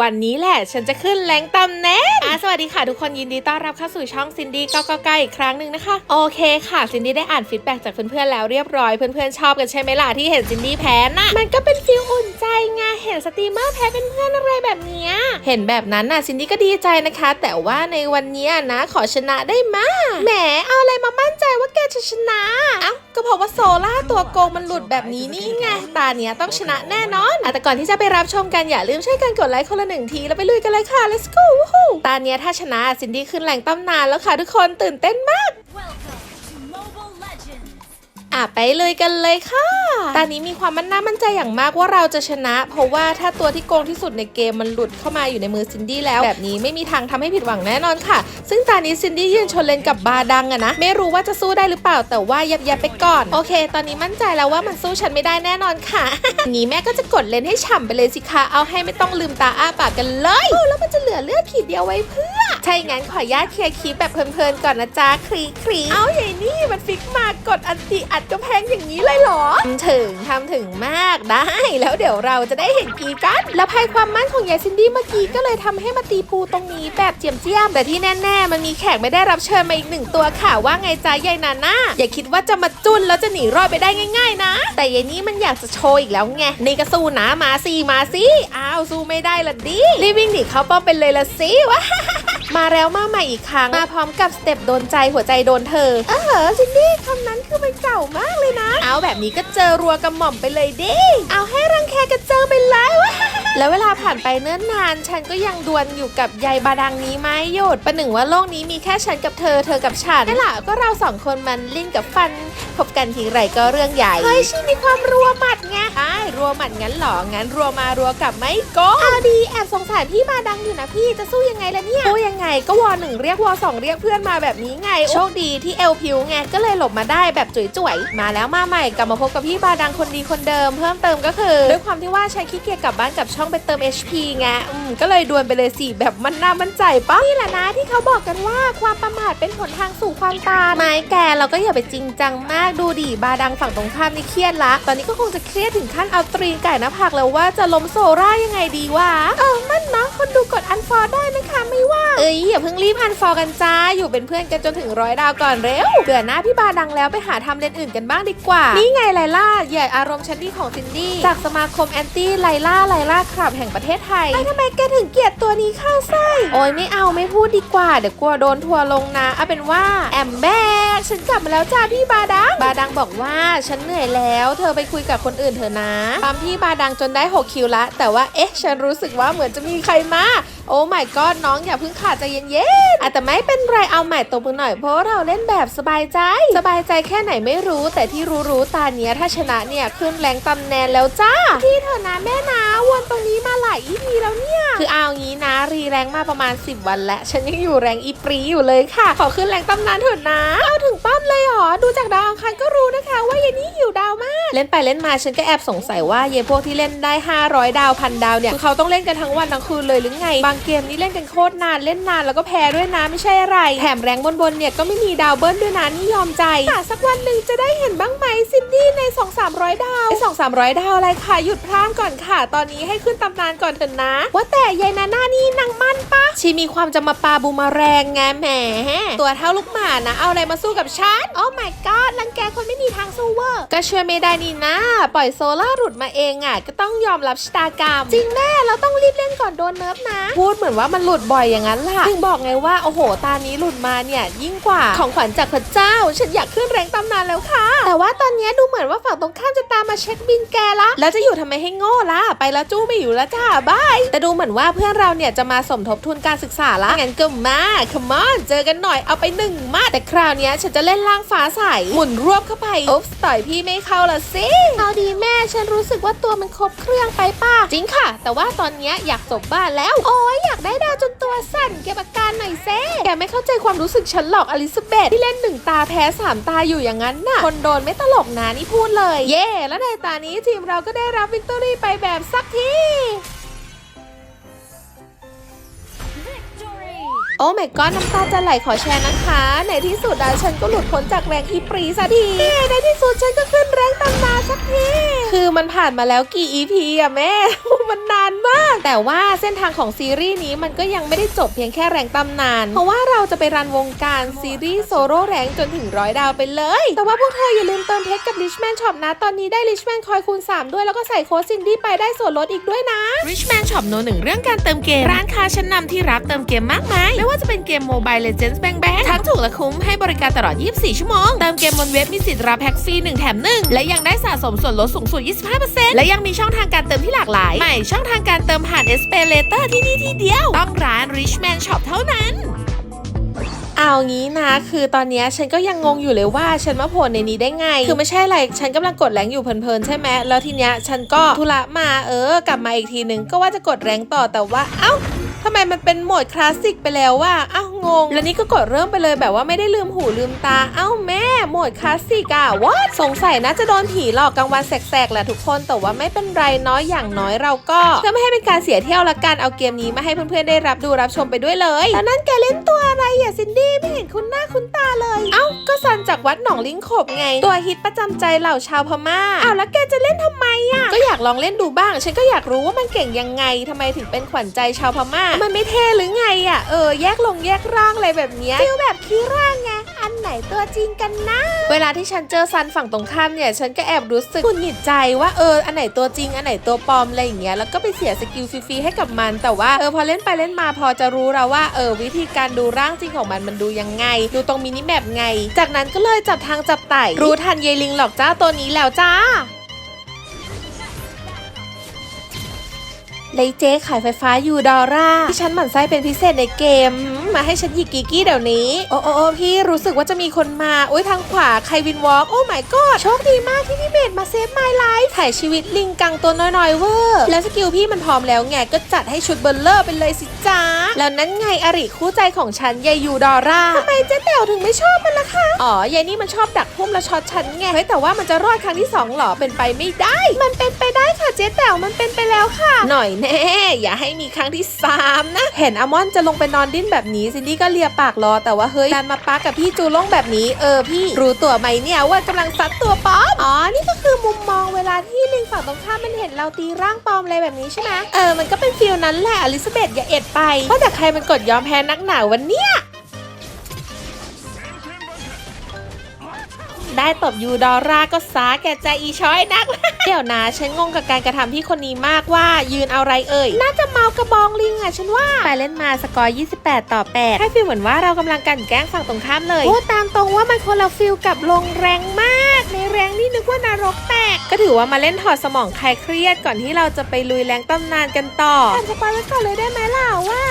วันนี้แหละฉันจะขึ้นแรงตำแหน่งอะสวัสดีค่ะทุกคนยินดีต้อนรับเข้าสู่ช่องซินดี้999อีกครั้งหนึ่งนะคะ โอเคค่ะซินดี้ได้อ่านฟีดแบ็กจากเพื่อนๆแล้วเรียบร้อย เพื่อนๆชอบกันใช่ไหมล่ะที่เห็นซินดี้แพ้น่ะ มันก็เป็นฟิลอุ่นใจไงเห็นสตรีมเมอร์แพ้เป็นเพื่อนอะไรแบบนี้เห็นแบบนั้นน่ะซินดี้ก็ดีใจนะคะ แต่ว่าในวันนี้นะขอชนะได้มาแหมเอาอะไรมามั่นใจว่าแกจะชนะเอ้าก็เพราะว่าโซล่าตัวโกงมันหลุดแบบนี้นี่ไงตาเนี้ยต้องชนะแน่นอนอะแต่ก่อนที่จะไปรับชมกันอย่าลืมช่วยกันกดไลค์คนละหนึ่งทีแล้วไปลุยกันเลยค่ะ let's go ตาเนี้ยถ้าชนะซินดี้ขึ้นแรงต้มนานแล้วค่ะทุกคนตื่นเต้นมาก Welcome. อะไปเลยกันเลยค่ะ ตอนนี้มีความมั่นหน้ามั่นใจอย่างมากว่าเราจะชนะ เพราะว่าถ้าตัวที่โกงที่สุดในเกมมันหลุดเข้ามาอยู่ในมือซินดี้แล้ว แบบนี้ไม่มีทางทำให้ผิดหวังแน่นอนค่ะ ซึ่งตอนนี้ซินดี้ยืนชนเลนกับบาดังอะนะ ไม่รู้ว่าจะสู้ได้หรือเปล่า แต่ว่ายับยับไปก่อน โอเค ตอนนี้มั่นใจแล้วว่ามันสู้ฉันไม่ได้แน่นอนค่ะนี้แม่ก็จะกดเลนให้ฉ่ำไปเลยสิคะ เอาให้ไม่ต้องลืมตาอ้าปากกันเลยโอ้แล้วมันจะเหลือเลือดขีดเดียวไว้เพื่อใช่งั้นขอญาตเคลียร์คลิปแบบเพลินๆก่อนนะจ๊ะคลีคลีเอาใหญ่นี่มันฟิกมากดอันติอัดกระแพงอย่างนี้เลยเหรอทำถึงทำถึงมากได้ แล้วเดี๋ยวเราจะได้เห็นกีกัน แล้วภัยความมั่นของยายซินดี้เมื่อกี้ก็เลยทำให้มาตีปูตรงนี้แบบเจียมเจียม แต่ที่แน่ๆ มันมีแขกไม่ได้รับเชิญมาอีกหนึ่งตัวค่ะว่าไงจ๊ะยายนาน่าอย่าคิดว่าจะมาจุนแล้วจะหนีรอดไปได้ง่าย ๆ นะ แต่ยายนี้มันอยากจะโชว์อีกแล้วไงนี่ก็สู้นะมาสิมาสิอ้าวสู้ไม่ได้ละดิรีบวิ่งหนีเข้าป้อมไปเลยละสิวะ มาแล้วมาใหม่อีกครั้ง มาพร้อมกับสเต็ปโดนใจหัวใจโดนเธอ เออซินดี้คำนั้นคือมันเก่ามากเลยนะ เอาแบบนี้ก็เจอรัวกระหม่อมไปเลยดิ เอาให้รังแคกันเจอไปเลยวะแล้วเวลาผ่านไปเนิ่นนาน ฉันก็ยังดวลอยู่กับยายบาดังนี้ไม่หยุดประหนึ่งว่าโลกนี้มีแค่ฉันกับเธอ เธอกับฉันนี่แหละก็เราสองคนมันลิ้นกับฟันพบกันทีไรก็เรื่องใหญ่ เฮ้ยชีมีความรัวหมัดไงไอ้าย รัวหมัดงั้นเหรอ งั้นรัวมารัวกลับไม่โก็เอาดีแอบสงสารพี่บาดังอยู่นะพี่จะสู้ยังไงล่ะเนี่ยสู้ยังไงก็วอหนึ่งเรียกวอสองเรียกเพื่อนมาแบบนี้ไง โชคดีที่เอลพิวไงก็เลยหลบมาได้แบบจุ๋ยๆ มาแล้วมาใหม่กลับมาพบกับพี่บาดังคนดีคนเดิม เพิ่มเติมก็คือด้วยความที่ว่าฉันขี้เกียจกลับบ้านกับช่องไปเติม HP ไงอืมก็เลยดวลไปเลยสิแบบมันน่ามั่นใจปะนี่แหละนะที่เขาบอกกันว่าความประมาทเป็นหนทางสู่ความตายไม่แกเราก็อย่าไปจริงจังมากดูดิบาดังฝั่งตรงข้ามนี่เครียดละ ตอนนี้ก็คงจะเครียดถึงขั้นเอาตรีนไก่หน้าผากแล้วว่าจะล้มโซร่ายังไงดีวะเออมันเนาะคนดูกดอันฟอร์ได้นะคะไม่ว่าเอ้ยอย่าเพิ่งรีบอันฟอร์กันจ้าอยู่เป็นเพื่อนกันจนถึงร้อยดาวก่อนเร็วเบื่อหน้าพี่บาดังแล้วไปหาทำเลนอื่นกันบ้างดีกว่า นี่ไงไลล่าเหยื่ออารมณ์ชันดี้ของซินดี้จากสมาคมแอนตี้ไลล่าไลล่าคลับแห่งประเทศไทยทำไมแกถึงเกลียดตัวนี้เข้าไส้โอ้ยไม่เอาไม่พูดดีกว่าเดี๋ยวกลัวโดนทัวร์ลงนะเอาเป็นว่าแอมแบกฉันกลับมาแล้วจ้าพี่บาดังบาดังบอกว่าฉันเหนื่อยแล้ว เธอไปคุยกับคนอื่นเถอะนะปั๊มพี่บาดังจนได้ 6 คิวละ แต่ว่าเอ๊ะ ฉันรู้สึกว่าเหมือนจะมีใครมา โอ้ my god น้องอย่าเพิ่งขาดใจเย็นๆอะแต่ไม่เป็นไรเอาใหม่ตบมือหน่อย เพราะเราเล่นแบบสบายใจ สบายใจแค่ไหนไม่รู้ แต่ที่รู้ๆตาเนี้ยถ้าชนะเนี่ยขึ้นแรงตำแหน่งแล้วจ้า ที่เธอนะแม่นะวนตรงนี้มาหลายอีพีแล้วเนี่ย คือเอางี้นะ รีแรงมาประมาณ 10 วันแล้ว ฉันยังอยู่แรงอีปรีอยู่เลยค่ะ ขอขึ้นแรงตำนานเถอะนะ เอาถึงป้อมเลยเหรอ ดูจากดาวอังคารก็รู้นะคะ ว่าเยนี่หิวดาวมาก เล่นไปเล่นมาฉันก็แอบสงสัยว่าเยพวกที่เล่นได้ 500 ดาวพันดาวเนี่ยคือเขาต้องเล่นกันทั้งวันทั้งคืนเลยหรือไง บางเกมนี่เล่นกันโคตรนานเล่นนานแล้วก็แพ้ด้วยนะไม่ใช่อะไร แถมแรงบนๆเนี่ยก็ไม่มีดาวเบิ้ลด้วยนะนี่ยอมใจสักวันหนึ่งจะได้เห็นบ้างไหมซินดี้ใน 2 300 ดาวไอ้2 300ดาวอะไรค่ะหยุดพร่างก่อนค่ะ ตอนนี้ให้ขึ้นตำนานก่อนเถอะนะ ว่าแต่ยายนาน่านี่นางมั่นปะชีมีความจะมาปาบูมาแรงไงแหม ตัวเท่าลูกหมานะ เอาอะไรมาสู้กับฉัน โอ้ my god รังแกคนไม่มีทางสู้เวอร์ ก็ช่วยไม่ได้นี่นะ ปล่อยโซล่าหลุดมาเองอะ ก็ต้องยอมรับชะตากรรม จริงแน่เราต้องรีบเล่นก่อนโดนเนิร์ฟนะ พูดเหมือนว่ามันหลุดบ่อยอย่างนั้นล่ะถึงบอกไงว่า โอ้โห ตานี้หลุดมาเนี่ย ยิ่งกว่าของขวัญจากพระเจ้า ฉันอยากขึ้นแรงตำนานแล้วค่ะ แต่ว่าตอนนี้ดูเหมือนว่าฝั่งตรงข้ามจะตามมาเช็คบินแกละ แล้วจะอยู่ทำไมให้โง่ล่ะ ไปแล้วจู้ไม่อยู่แล้วจ้าบาย แต่ดูเหมือนว่าาเพื่อนเราเนี่ยจะมาสมทบทุนการศึกษาละงั้นก็มา come on เจอกันหน่อยเอาไปหนึ่งมาแต่คราวนี้ฉันจะเล่นล่างฟ้าใสหมุนรวบเข้าไปอุ๊บต่อยพี่ไม่เข้าละสิเอาดีแม่ฉันรู้สึกว่าตัวมันครบเครื่องไปป้าจริงค่ะ แต่ว่าตอนนี้อยากจบบ้านแล้ว โอ้ยอยากได้ดาวจนตัวสั่นเก็บอาการหน่อยเซ่แกไม่เข้าใจความรู้สึกฉันหรอกอลิซาเบธที่เล่นหนึ่งตาแพ้สามตาอยู่อย่างนั้นน่ะ คนโดนไม่ตลกนะนี่พูดเลย เย่แล้วในตานี้ทีมเราก็ได้รับวิกตอรี่ไปแบบสักที Victory! โอ้ my god น้ำตาจะไหลขอแชร์นะคะ ในที่สุดอะฉันก็หลุดพ้นจากแรงอีปรีสักทีในที่สุดฉันก็ขึ้นแรงตำนานสักทีคือมันผ่านมาแล้วกี่ EP อะแม่ มันนานมาก แต่ว่าเส้นทางของซีรีส์นี้มันก็ยังไม่ได้จบเพียงแค่แรงตำนาน เพราะว่าเราจะไปรันวงการซีรีส์โซโล่แรงจนถึงร้อยดาวไปเลย แต่ว่าพวกเธออย่าลืมเติมเพชรกับ Richman Shop นะ ตอนนี้ได้ Richman คอยคูณ 3 ด้วยแล้วก็ใส่โค้ดซินดี้ไปได้ส่วนลดอีกด้วยนะ Richman Shop โนหนึ่งเรื่องการเติมเกมร้านค้าชั้นนำที่รับเติมเกมมากมายไม่ว่าจะเป็นเกม Mobile Legends Bang Bang ทั้งถูกและคุ้มให้บริการตลอด 24 ชั่วโมง เติมเกมบนเว็บมีสิทธิ์รับแพ็กฟรี1แถม 1 และยังได้สะสมส่วนลดสูงสุด 25%และยังมีช่องทางการเติมที่หลากหลาย ใหม่ช่องทางการเติมผ่าน s p a y Later ที่นี่ที่เดียว ต้องร้าน Richman Shop เท่านั้นเอางี้นะ คือตอนนี้ฉันก็ยังงงอยู่เลยว่าฉันมาโผล่ในนี้ได้ไง คือไม่ใช่อะไร ฉันกำลังกดแรงอยู่เพลินๆใช่ไหมแล้วทีเนี้ยฉันก็ธุระมาเออกลับมาอีกทีนึงก็ว่าจะกดแรงต่อแต่ว่า เอ้า ทำไมมันเป็นโหมดคลาสสิกไปแล้วว่าอ้าวงง แล้วนี่ก็กดเริ่มไปเลยแบบว่าไม่ได้ลืมหูลืมตา เอ้าแม่โหมดคลาสสิกอะว a สงสัยน่าจะโดนผีหลอกกลางวันแสกๆแหละทุกคน แต่ว่าไม่เป็นไรน้อยอย่างน้อยเราก็เพื่อไม่ให้เป็นการเสียเที่ยวละกันเอาเกมนี้มาให้เพื่อนๆได้รับดูรับชมไปด้วยเลยแล้วนั่นแกเล่นตัวอะไรอะซินดี้ไม่เห็นคุ้นหน้าคุ้นตาเลยเอ้า จากวัดหนองลิงขบไง ตัวฮิตประจำใจเหล่าชาวพม่าอ้าวแล้วแกจะเล่นทำไมอะก็อยากลองเล่นดูบ้าง ฉันก็อยากรู้ว่ามันเก่งยังไงทำไมถึงเป็นขวัญใจชาวพม่า มันไม่เท่หรือไงอะเออแยกลงแยกร่างอะไรแบบเนี้ยฟิลแบบขี้ร่างไง อันไหนตัวจริงกันนะ เวลาที่ฉันเจอซันฝั่งตรงข้ามเนี่ย ฉันก็แอบรู้สึกหงุดหงิดใจว่าเอออันไหนตัวจริง อันไหนตัวปลอมอะไรอย่างเงี้ยแล้วก็ไปเสียสกิลฟรีๆให้กับมัน แต่ว่าเออพอเล่นไปเล่นมาพอจะรู้แล้วว่าเออวิธีการดูร่างจริงของมันมันดูยังไง ดูตรงมินิแมปไง จากนั้นก็เลยจับทางจับไต่รู้ทันเยลิงหลอกจ้าตัวนี้แล้วจ้า เลยเจ๊ขายไฟฟ้ายูดอร่าที่ฉันหมั่นไส้เป็นพิเศษในเกม มาให้ฉันหยิกกีกี้เดี๋ยวนี้ โอ้โอ้พี่รู้สึกว่าจะมีคนมา อุ้ยทางขวาใครวินวอล์กโอ้ my god โชคดีมากที่พี่เบดมาเซฟ my life ถ่ายชีวิตลิงกังตัวน้อยๆเวอร์ แล้วสกิลพี่มันพร้อมแล้วไงก็จัดให้ชุดเบลเลอร์ไปเลยสิจ้าแล้วนั้นไงอริคู่ใจของฉันยายยูดอร่าทำไมเจ๊แต๋วถึงไม่ชอบมันล่ะคะ อ๋อยายนี่มันชอบดักพุ่มและช็อตฉันไงเฮ้ยแต่ว่ามันจะรอดครั้งที่สองหรอเป็นไปไม่ได้ มันเป็นไปได้ค่ะเจ๊แต๋วมันเป็นไปแล้วค่ะ หน่อยแน่ อย่าให้มีครั้งที่สามนะ เห็นอมอนจะลงไปนอนดิ้นแบบนี้ซินดี้ก็เลียปากรอ แต่ว่าเฮ้ยการมาปากับพี่จูลงแบบนี้ เออพี่รู้ตัวไหมเนี่ยว่ากำลังซัดตัวป๊อปอ๋อนี่ก็คือมุมมองเวลาที่ลิงฝั่งตรงข้ามมันเห็นเราตีร่างปอมอะไรแบบนี้ใช่ไหมเออมันก็เป็นฟิลนั้นแหละอลิซาเบธอย่าเอ็ดไปเพราะแต่ใครมันกดยอมแพ้นักหนาวันเนี้ย ได้ตบยูดอร่าก็สาแก่ใจอีช้อยนัก เดี๋ยวนะฉันงงกับการกระทำที่คนนี้มากว่ายืนเอาอะไรเอ่ย น่าจะเมากระบองลิงอะฉันว่า ไปเล่นมาสกอร์ 28 ต่อ 8 ให้ฟีลเหมือนว่าเรากำลังกลันแกล้งฝั่งตรงข้ามเลยโอ้ตามตรงว่ามันคนละฟิลกับลงแรงมาก ในแรงนี่นึกว่านรกแตก ก็ถือว่ามาเล่นถอดสมองคลายเครียดก่อนที่เราจะไปลุยแรงตำนานกันต่ออ่านสปอยไว้ก่อนเลยได้ไหมล่ะว่า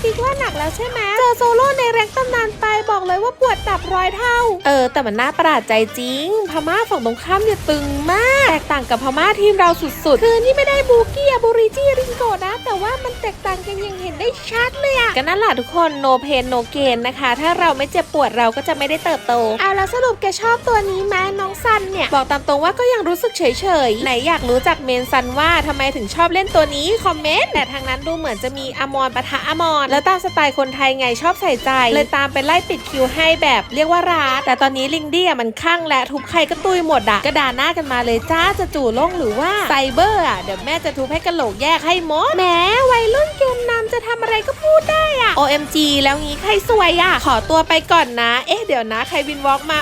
แรงอีฟิกว่าหนักแล้วใช่ไหมเจอโซโล่ในแรงตำนานไปบอกเลยว่าปวดดับร้อยเท่า เออ แต่มันน่าประหลาดใจจริง พม่าฝั่งตรงข้ามเนี่ยตึงมาก แตกต่างกับพม่าทีมเราสุดๆ คือนี่ไม่ได้บูกี้อะบูริจี้ริงโกนะ แต่ว่ามันแตกต่างกันอย่างเห็นได้ชัดเลยอะก็นั่นแหละทุกคน no pain no gain นะคะ ถ้าเราไม่เจ็บปวดเราก็จะไม่ได้เติบโตเอาแล้วสรุปแกชอบตัวนี้ไหมน้องซันเนี่ยบอกตามตรงว่าก็ยังรู้สึกเฉยๆไหนอยากรู้จากเมนซันว่าทำไมถึงชอบเล่นตัวนี้คอมเมนต์แต่ทางนั้นดูเหมือนจะมีอมรปะทะอมรแล้วตามสไตล์คนไทยไงชอบใส่ใจ เลยตามไปไล่ปิดคิวให้แบบเรียกว่าร้านแต่ตอนนี้ลิงดี้อะมันข้างและทุบใครก็ตุยหมดอะก็ด่าหน้ากันมาเลยจ้าจะจู่ล่งหรือว่าไซเบอร์อะเดี๋ยวแม่จะทุบให้กระโหลกแยกให้หมดแหมวัยรุ่นเกมนำจะทำอะไรก็พูดได้อะ OMG แล้วงี้ใครสวยอะขอตัวไปก่อนนะ เอ๊ะเดี๋ยวนะใครวินวอล์กมา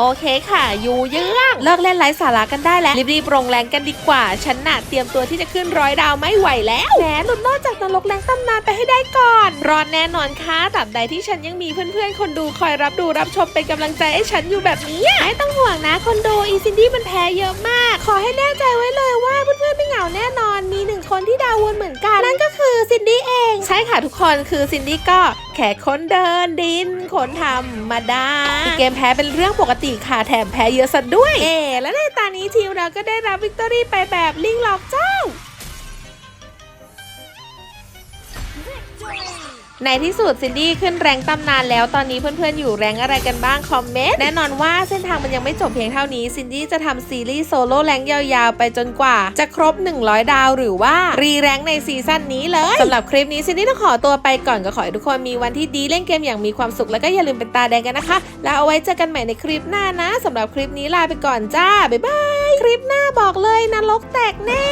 โอเคค่ะอยู่เยื่องเลิกเล่นไร้สาระกันได้แล้ว รีบๆลงแรงกันดีกว่า ฉันน่ะเตรียมตัวที่จะขึ้นร้อยดาวไม่ไหวแล้วแหมหลุดรอดจากนรกแรงตำนานไปให้ได้ก่อน รอดแน่นอนค่ะตราบใดที่ฉันยังมีเพื่อนๆ คนดูคอยรับดูรับชมเป็นกำลังใจให้ฉันอยู่แบบนี้ ไม่ต้องห่วงนะคนดูอีซินดี้มันแพ้เยอะมาก ขอให้แน่ใจไว้เลยว่าเพื่อนๆไม่เหงาแน่นอน มีหนึ่งคนที่ดาววนเหมือนกัน นั่นก็คือซินดี้เอง ใช่ค่ะทุกคนคือซินดี้ก็แค่คนเดินดินคนธรรมดาเกมแพ้เป็นเรื่องปกติค่ะ แถมแพ้เยอะสุดด้วย เอ และในตอนนี้ทีมเราก็ได้รับวิกตอรี่ไปแบบลิงหลอกเจ้า ในที่สุดซินดี้ขึ้นแรงตำนานแล้วตอนนี้เพื่อนๆอยู่แรงอะไรกันบ้างคอมเมนต์แน่นอนว่าเส้นทางมันยังไม่จบเพียงเท่านี้ซินดี้จะทำซีรีส์โซโล่แรงยาวๆ ไปจนกว่า จะครบ 100 ดาวหรือว่า รีแรงในซีซั่นนี้เลยสำหรับคลิปนี้ซินดี้ต้องขอตัวไปก่อนก็ขอให้ทุกคนมีวันที่ดีเล่นเกมอย่างมีความสุขแล้วก็อย่าลืมเป็นตาแดงกันนะคะ แล้วเอาไว้เจอกันใหม่ในคลิปหน้านะสำหรับคลิปนี้ลาไปก่อนจ้าบ๊ายบายคลิปหน้าบอกเลยนรกแตกแน่